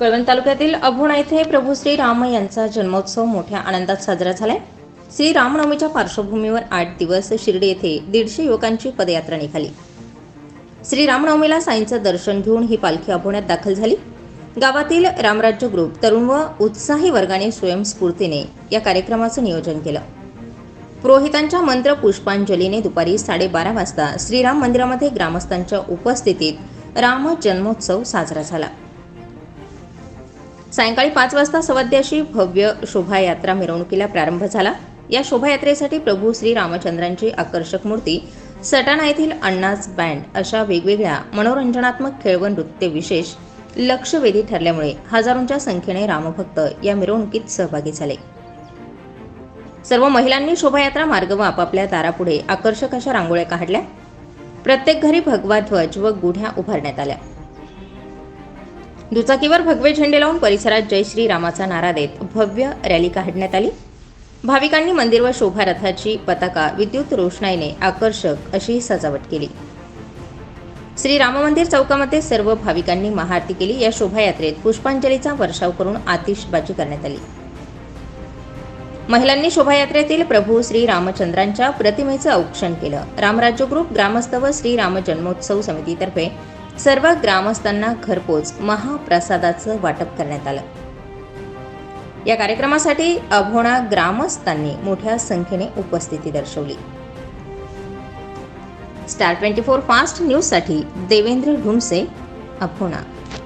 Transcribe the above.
कळवण तालुक्यातील अभोणा येथे प्रभू श्री राम यांचा जन्मोत्सव मोठ्या आनंदात साजरा झालाय. श्री रामनवमीच्या पार्श्वभूमीवर आठ दिवस शिर्डी येथे दीडशे युवकांची पदयात्रा निघाली. श्री रामनवमीला साईंचं दर्शन घेऊन ही पालखी अभोण्यात दाखल झाली. गावातील रामराज्य ग्रुप तरुण व उत्साही वर्गाने स्वयंस्फूर्तीने या कार्यक्रमाचं नियोजन केलं. पुरोहितांच्या मंत्र पुष्पांजलीने दुपारी साडेबारा वाजता श्रीराम मंदिरामध्ये ग्रामस्थांच्या उपस्थितीत राम जन्मोत्सव साजरा झाला. सायंकाळी पाच वाजता सवाद्याशी भव्य शोभायात्रा मिरवणुकीला प्रारंभ झाला. या शोभायात्रेसाठी प्रभू श्री रामचंद्रांची आकर्षक मूर्ती सटाणा येथील अण्णाज बँड अशा वेगवेगळ्या मनोरंजनात्मक खेळ व नृत्य विशेष लक्षवेधी ठरल्यामुळे हजारोंच्या संख्येने रामभक्त या मिरवणुकीत सहभागी झाले. सर्व महिलांनी शोभायात्रा मार्ग व आपापल्या दारापुढे आकर्षक अशा रांगोळ्या काढल्या. प्रत्येक घरी भगवा ध्वज व गुढ्या उभारण्यात आल्या. दुचाकीवर भगवे झेंडे लावून परिसरात जय श्री रामाचा नारा देत भव्य रॅली काढण्यात आली. भाविकांनी मंदिर व शोभारथाची पताका विद्युत रोषणाईने आकर्षक अशी सजावट केली. श्री राम मंदिर चौकामध्ये सर्व भाविकांनी महाआरती केली. या शोभायात्रेत पुष्पांजलीचा वर्षाव करून आतिषबाजी करण्यात आली. महिलांनी शोभायात्रेतील प्रभू श्री रामचंद्रांच्या प्रतिमेचं औक्षण केलं. रामराज्य ग्रुप ग्रामस्थ व श्री राम जन्मोत्सव समितीतर्फे सर्व ग्रामस्थांना घरपोच महाप्रसादाचं वाटप करण्यात आलं. या कार्यक्रमासाठी अभोणा ग्रामस्थांनी मोठ्या संख्येने उपस्थिती दर्शवली. स्टार ट्वेंटी फोर फास्ट न्यूजसाठी देवेंद्र ढुमसे अभोणा.